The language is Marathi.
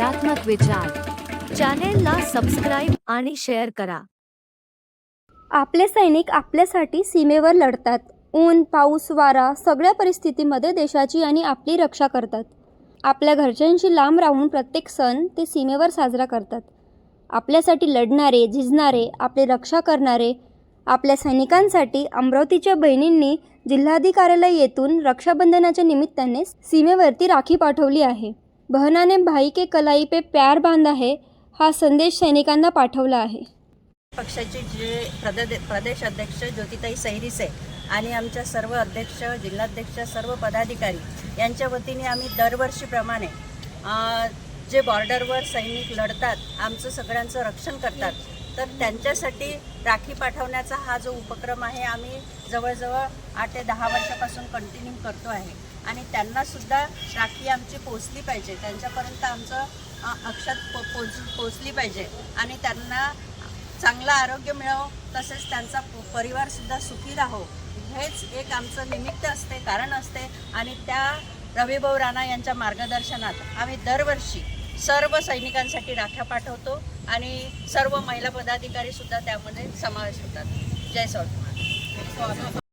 सकारात्मक विचार. चॅनेलला सबस्क्राईब आणि शेअर करा. आपले सैनिक आपल्यासाठी सीमेवर लढतात. ऊन पाऊस वारा सगळ्या परिस्थितीमध्ये देशाची आणि आपली रक्षा करतात. आपल्या घरच्यांशी लांब राहून प्रत्येक सण ते सीमेवर साजरा करतात. आपल्यासाठी लढणारे झिजणारे आपली रक्षा करणारे आपल्या सैनिकांसाठी अमरावतीच्या बहिणींनी जिल्हाधिकार्यालय येथून रक्षाबंधनाच्या निमित्ताने सीमेवरती राखी पाठवली आहे. बहनाने भाई के कलाई पे प्यार बांधा है हा संदेश सैनिकांना पाठवला आहे. पक्षाचे जे प्रदे प्रदेश अध्यक्ष ज्योतिताई सैरिसे आणि आमच्या सर्व अध्यक्ष जिल्हाध्यक्ष सर्व पदाधिकारी यांच्या वतीने आम्ही दरवर्षीप्रमाणे जे बॉर्डरवर सैनिक लढतात आमचं सगळ्यांचं रक्षण करतात. तर त्यांच्यासाठी राखी पाठवण्याचा हा जो उपक्रम आहे आम्ही जवळजवळ आठ ते दहा वर्षापासून कंटिन्यू करतो आहे. आणि त्यांनासुद्धा राखी आमची पोचली पाहिजे. त्यांच्यापर्यंत आमचं अक्षत पो पोच पोचली पाहिजे. आणि त्यांना चांगलं आरोग्य मिळावं तसेच त्यांचा परिवारसुद्धा सुखी राहो हेच एक आमचं निमित्त असते कारण असते. आणि त्या रविभाऊ राणा यांच्या मार्गदर्शनात आम्ही दरवर्षी सर्व सैनिकांसाठी राख्या पाठवतो. आणि सर्व महिला पदाधिकारी सुद्धा त्यामध्ये समावेश होतात. जय स्वामी